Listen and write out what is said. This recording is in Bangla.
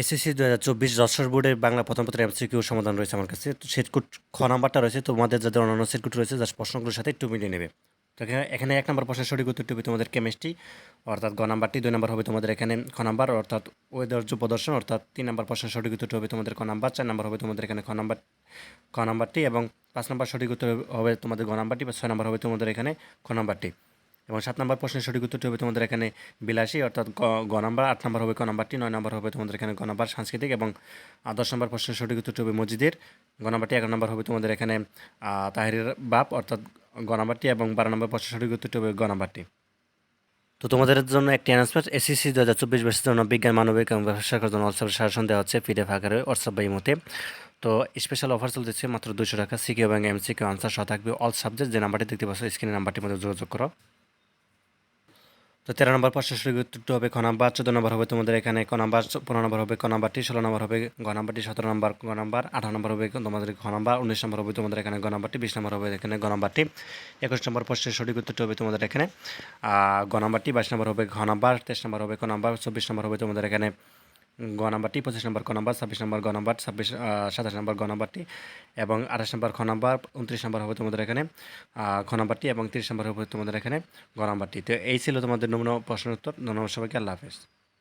এসএসসি দু হাজার চব্বিশ যশোর বোর্ডের বাংলা প্রথম পত্রের এমসিকিউ সমাধান রয়েছে আমার কাছে। সেটকুট খ নাম্বারটা রয়েছে তোমাদের যাদের অন্যান্য সেটকুট রয়েছে যার প্রশ্নগুলোর সাথে একটু মিলিয়ে নেবে। তো এখানে এখানে এক নম্বর প্রশ্নের সঠিক উত্তরটি হবে তোমাদের কেমিস্ট্রি, অর্থাৎ গ নাম্বারটি, দুই নম্বর হবে তোমাদের এখানে খ নাম্বার, অর্থাৎ ঐদর্য প্রদর্শন, অর্থাৎ তিন নম্বর প্রশ্নের সঠিক উত্তরটি হবে তোমাদের ক নাম্বার, চার নম্বর হবে তোমাদের এখানে খ নাম্বার, খ নাম্বারটি, এবং পাঁচ নম্বর সঠিক উত্তর হবে তোমাদের গ নাম্বারটি, বা ছয় নম্বর হবে তোমাদের এখানে খ নাম্বারটি। এবং সাত নম্বর প্রশ্নের সঠিক উত্তরটি হবে তোমাদের এখানে বিলাসী, অর্থাৎ গ নাম্বার, আট নম্বর হবে ক নাম্বারটি, নয় নম্বর হবে তোমাদের এখানে গ নাম্বার সাংস্কৃতিক এবং দশ নম্বর প্রশ্নের সঠিক উত্তরটি হবে মসজিদের। গ নাম্বারটি এগারো নম্বর হবে তোমাদের এখানে তাহিরের বাপ, অর্থাৎ গ নাম্বারটি এবং বারো নম্বর প্রশ্নের সঠিক উত্তরটি হবে গ নাম্বারটি। তো তোমাদের জন্য একটি অ্যানাউন্সমেন্ট, এসএসসি দু হাজার চব্বিশ বছরের জন্য বিজ্ঞান মানবিক এবং ব্যবসার জন্য হোয়াটসঅ্যাপ শাসন দেওয়া হচ্ছে পিডিএফ আকারে হোয়াটসঅ্যাপ বাই মতে তো স্পেশাল অফার চলতেছে মাত্র দুশো টাকা, সিকিউ এবং এমসিকিউ আনসার, সহ থাকবে অল সাবজেক্ট যে নাম্বারটি দেখতে পাচ্ছ স্ক্রিনের নাম্বারটির মধ্যে যোগাযোগ করো। তো তেরো নম্বর প্রশ্নের সঠিক উত্তরটি হবে খ নাম্বার? চোদ্দ নম্বর হবে তোমাদের এখানে, ক নাম্বার? পনেরো নম্বর হবে ক নাম্বারটি, ষোলো নম্বর হবে গ নাম্বারটি, সতেরো নম্বর গ নাম্বার, আঠারো নম্বর হবে তোমাদের ঘ নাম্বার, উনিশ নম্বর হবে তোমাদের এখানে গ নাম্বারটি, বিশ নম্বর হবে এখানে গ নাম্বারটি। একুশ নম্বর প্রশ্নের সঠিক উত্তরটি হবে তোমাদের এখানে ঘ নাম্বারটি, বাইশ নম্বর হবে ঘ নাম্বার, তেইশ নম্বর হবে ক নাম্বার, চব্বিশ নম্বর হবে তোমাদের এখানে গ নাম্বারটি, পঁচিশ নম্বর ক নাম্বার, ছাব্বিশ নম্বর গ নাম্বার, ছাব্বিশ সাতাশ নম্বর গ নাম্বারটি এবং আঠাশ নম্বর খ নাম্বার, উনত্রিশ নম্বর হবে তোমাদের এখানে খ নাম্বারটি এবং তিরিশ নম্বর হবে তোমাদের এখানে গ নাম্বারটি। তো এই ছিল তোমাদের নমুনা প্রশ্নের উত্তর। নমুনা সবাইকে, আল্লাহ হাফেজ।